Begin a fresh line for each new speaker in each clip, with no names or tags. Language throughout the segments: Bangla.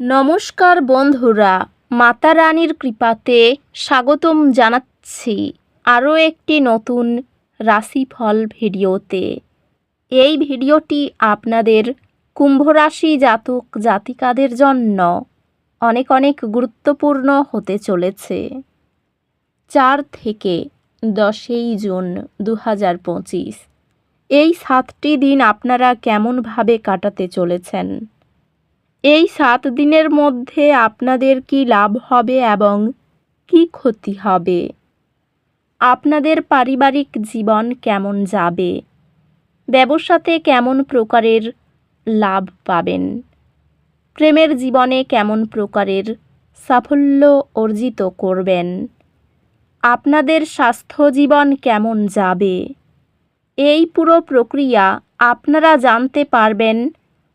নমস্কার বন্ধুরা, মাতা রানীর কৃপাতে স্বাগতম জানাচ্ছি আরও একটি নতুন রাশিফল ভিডিওতে। এই ভিডিওটি আপনাদের কুম্ভ রাশি জাতক জাতিকাদের জন্য অনেক অনেক গুরুত্বপূর্ণ হতে চলেছে। চার থেকে দশই জুন দু হাজার পঁচিশ, এই সাতটি দিন আপনারা কেমনভাবে কাটাতে চলেছেন? এই সাত দিনের মধ্যে আপনাদের কি লাভ হবে এবং কি ক্ষতি হবে? আপনাদের পারিবারিক জীবন কেমন যাবে? ব্যবসাতে কেমন প্রকারের লাভ পাবেন? প্রেমের জীবনে কেমন প্রকারের সাফল্য অর্জিত করবেন? আপনাদের স্বাস্থ্য জীবন কেমন যাবে? এই পুরো প্রক্রিয়া আপনারা জানতে পারবেন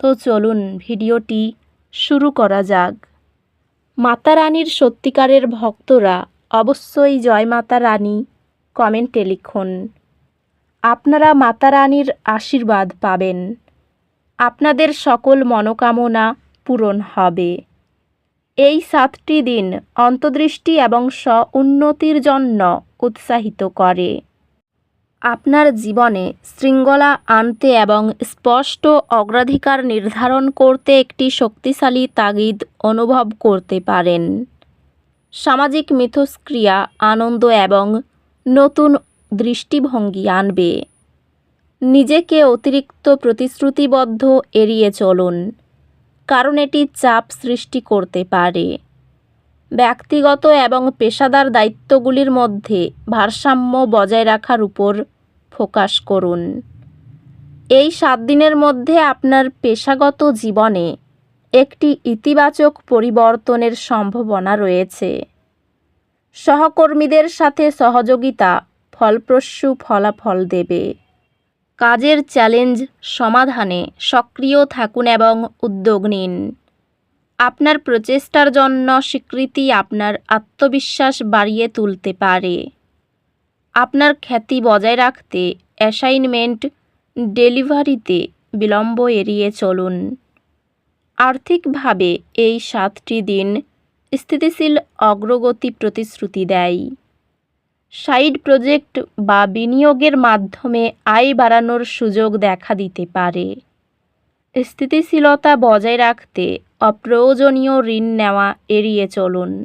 তো চলুন ভিডিওটি শুরু করা যাক। মাতা রানীর সত্যিকারের ভক্তরা অবশ্যই জয় মাতা রানী কমেন্টে লিখুন। আপনারা মাতা রানীর আশীর্বাদ পাবেন। আপনাদের সকল মনোকামনা পূরণ হবে। এই সাতটি দিন অন্তর্দৃষ্টি এবং স্ব উন্নতির জন্য উৎসাহিত করে। আপনার জীবনে শৃঙ্খলা আনতে এবং স্পষ্ট অগ্রাধিকার নির্ধারণ করতে একটি শক্তিশালী তাগিদ অনুভব করতে পারেন। সামাজিক মিথস্ক্রিয়া, আনন্দ এবং নতুন দৃষ্টিভঙ্গি আনবে। নিজেকে অতিরিক্ত প্রতিশ্রুতিবদ্ধ এড়িয়ে চলুন, কারণ এটি চাপ সৃষ্টি করতে পারে। ব্যক্তিগত এবং পেশাদার দায়িত্বগুলির মধ্যে ভারসাম্য বজায় রাখার উপর ফোকাস করুন। এই সাত দিনের মধ্যে আপনার পেশাগত জীবনে একটি ইতিবাচক পরিবর্তনের সম্ভাবনা রয়েছে। সহকর্মীদের সাথে সহযোগিতা ফলপ্রসূ ফলাফল দেবে। কাজের চ্যালেঞ্জ সমাধানে সক্রিয় থাকুন এবং উদ্যোগ নিন। আপনার প্রচেষ্টার জন্য স্বীকৃতি আপনার আত্মবিশ্বাস বাড়িয়ে তুলতে পারে। আপনার খ্যাতি বজায় রাখতে অ্যাসাইনমেন্ট ডেলিভারিতে বিলম্ব এড়িয়ে চলুন। আর্থিকভাবে এই সাতটি দিন স্থিতিশীল অগ্রগতি প্রতিশ্রুতি দেয়। সাইড প্রজেক্ট বা বিনিয়োগের মাধ্যমে আয় বাড়ানোর সুযোগ দেখা দিতে পারে। স্থিতিশীলতা বজায় রাখতে অপ্রয়োজনীয় ঋণ নেওয়া এড়িয়ে চলুন।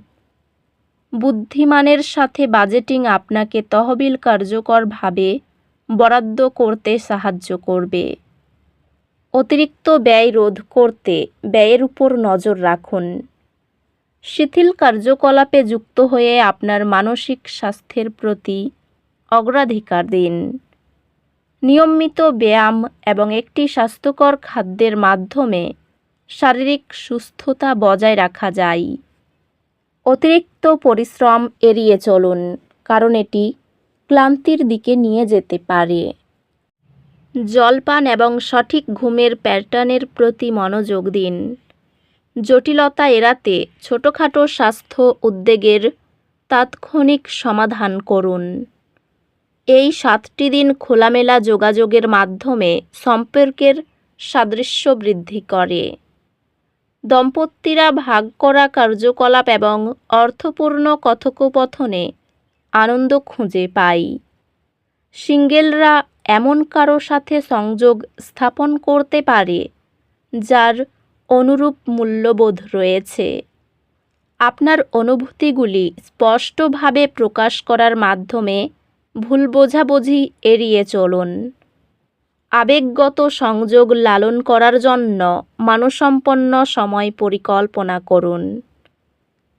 বুদ্ধিমানের সাথে বাজেটিং আপনাকে তহবিল কার্যকরভাবে বরাদ্দ করতে সাহায্য করবে। অতিরিক্ত ব্যয় রোধ করতে ব্যয়ের উপর নজর রাখুন। শিথিল কার্যকলাপে যুক্ত হয়ে আপনার মানসিক স্বাস্থ্যের প্রতি অগ্রাধিকার দিন। নিয়মিত ব্যায়াম এবং একটি স্বাস্থ্যকর খাদ্যের মাধ্যমে শারীরিক সুস্থতা বজায় রাখা যায়। অতিরিক্ত পরিশ্রম এড়িয়ে চলুন, কারণ এটি ক্লান্তির দিকে নিয়ে যেতে পারে। জলপান এবং সঠিক ঘুমের প্যাটার্নের প্রতি মনোযোগ দিন। জটিলতা এড়াতে ছোটোখাটো স্বাস্থ্য উদ্বেগের তাৎক্ষণিক সমাধান করুন। এই সাতটি দিন খোলামেলা যোগাযোগের মাধ্যমে সম্পর্কের সাদৃশ্য বৃদ্ধি করে। দম্পতিরা ভাগ করা কার্যকলাপ এবং অর্থপূর্ণ কথোপকথনে আনন্দ খুঁজে পাই সিঙ্গেলরা এমন কারও সাথে সংযোগ স্থাপন করতে পারে, যার অনুরূপ মূল্যবোধ রয়েছে। আপনার অনুভূতিগুলি স্পষ্টভাবে প্রকাশ করার মাধ্যমে ভুল বোঝাবুঝি এড়িয়ে চলুন। আবেগগত সংযোগ লালন করার জন্য মানসম্পন্ন সময় পরিকল্পনা করুন।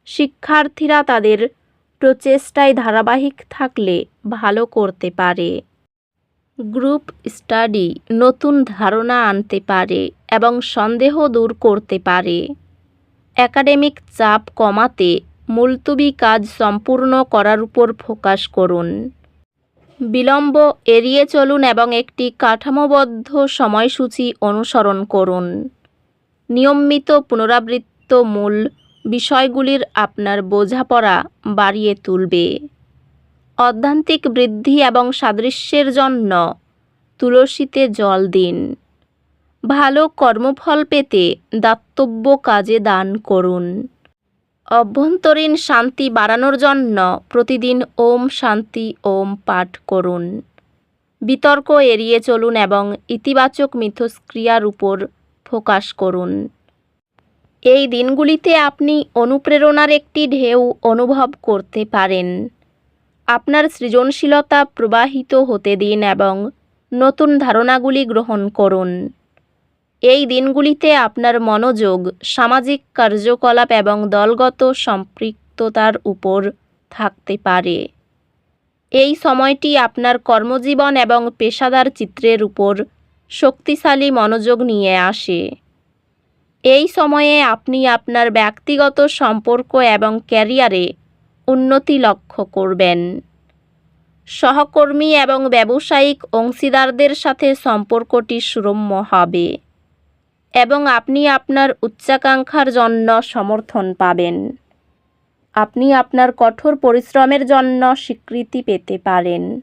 শিক্ষার্থীরা তাদের প্রচেষ্টায় ধারাবাহিক থাকলে ভালো করতে পারে। গ্রুপ স্টাডি নতুন ধারণা আনতে পারে এবং সন্দেহ দূর করতে পারে। একাডেমিক চাপ কমাতে মুলতুবি কাজ সম্পূর্ণ করার উপর ফোকাস করুন। বিলম্ব এড়িয়ে চলুন এবং একটি কাঠামোবদ্ধ সময়সূচি অনুসরণ করুন। নিয়মিত পুনরাবৃত্ত মূল বিষয়গুলির আপনার বোঝাপড়া বাড়িয়ে তুলবে। অধ্যান্তিক বৃদ্ধি এবং সাদৃশ্যের জন্য তুলসীতে জল দিন। ভালো কর্মফল পেতে দাতব্য কাজে দান করুন। অভ্যন্তরীণ শান্তি বাড়ানোর জন্য প্রতিদিন ওম শান্তি, ওম পাঠ করুন। বিতর্ক এড়িয়ে চলুন এবং ইতিবাচক মিথস্ক্রিয়ার উপর ফোকাস করুন। এই দিনগুলিতে আপনি অনুপ্রেরণার একটি ঢেউ অনুভব করতে পারেন। আপনার সৃজনশীলতা প্রবাহিত হতে দিন এবং নতুন ধারণাগুলি গ্রহণ করুন। এই দিনগুলিতে আপনার মনোযোগ, সামাজিক কার্যকলাপ এবং দলগত সম্পৃক্ততার উপর থাকতে পারে। এই সময়টি আপনার কর্মজীবন এবং পেশাদার চিত্রের উপর শক্তিশালী মনোযোগ নিয়ে আসে। এই সময়ে আপনি আপনার ব্যক্তিগত সম্পর্ক এবং ক্যারিয়ারে উন্নতি লক্ষ্য করবেন। সহকর্মী এবং ব্যবসায়িক অংশীদারদের সাথে সম্পর্কটি সুরম্য হবে। এবং আপনি আপনার উচ্চাকাঙ্ক্ষার জন্য সমর্থন পাবেন। আপনি আপনার কঠোর পরিশ্রমের জন্য স্বীকৃতি পেতে পারেন,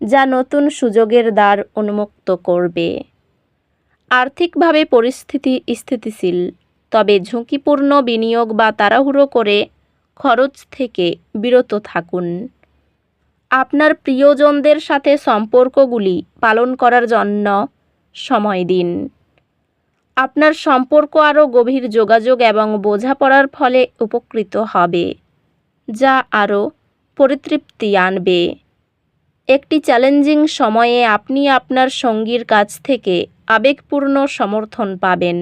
যা নতুন সুযোগের দ্বার উন্মুক্ত করবে। আর্থিকভাবে পরিস্থিতি স্থিতিশীল, তবে ঝুঁকিপূর্ণ বিনিয়োগ বা তাড়াহুড়ো করে খরচ থেকে বিরত থাকুন। আপনার প্রিয়জনদের সাথে সম্পর্কগুলি পালন করার জন্য সময় দিন। আপনার সম্পর্ক আরও গভীর যোগাযোগ এবং বোঝাপড়ার ফলে উপকৃত হবে, যা আরও পরিতৃপ্তি আনবে। একটি চ্যালেঞ্জিং সময়ে আপনি আপনার সঙ্গীর কাছ থেকে আবেগপূর্ণ সমর্থন পাবেন।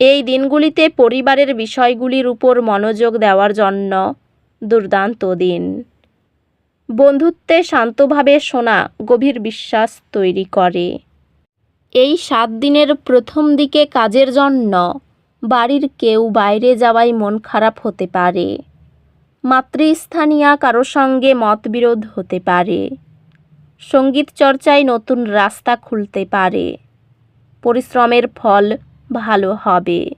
এই দিনগুলিতে পরিবারের বিষয়গুলির উপর মনোযোগ দেওয়ার জন্য দুর্দান্ত দিন। বন্ধুত্বে শান্তভাবে শোনা গভীর বিশ্বাস তৈরি করে। এই সাত দিনের প্রথম দিকে কাজের জন্য বাড়ির কেউ বাইরে যাওয়ায় মন খারাপ হতে পারে। মাতৃস্থানীয় কারও সঙ্গে মতবিরোধ হতে পারে। সংগীত চর্চায় নতুন রাস্তা খুলতে পারে। পরিশ্রমের ফল ভালো হবে।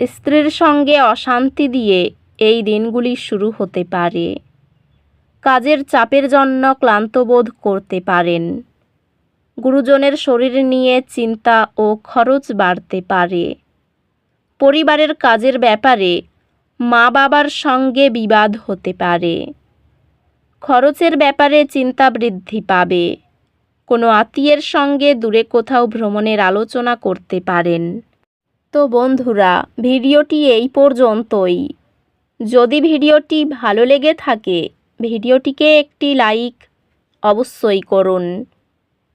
স্ত্রীর সঙ্গে অশান্তি দিয়ে এই দিনগুলি শুরু হতে পারে। কাজের চাপের জন্য ক্লান্ত বোধ করতে পারেন। গুরুজনের শরীর নিয়ে চিন্তা ও খরচ বাড়তে পারে। পরিবারের কাজের ব্যাপারে মা বাবার সঙ্গে বিবাদ হতে পারে। খরচের ব্যাপারে চিন্তা বৃদ্ধি পাবে। কোনো আত্মীয়ের সঙ্গে দূরে কোথাও ভ্রমণের আলোচনা করতে পারেন। তো বন্ধুরা, ভিডিওটি এই পর্যন্তই। যদি ভিডিওটি ভালো লেগে থাকে, ভিডিওটিকে একটি লাইক অবশ্যই করুন।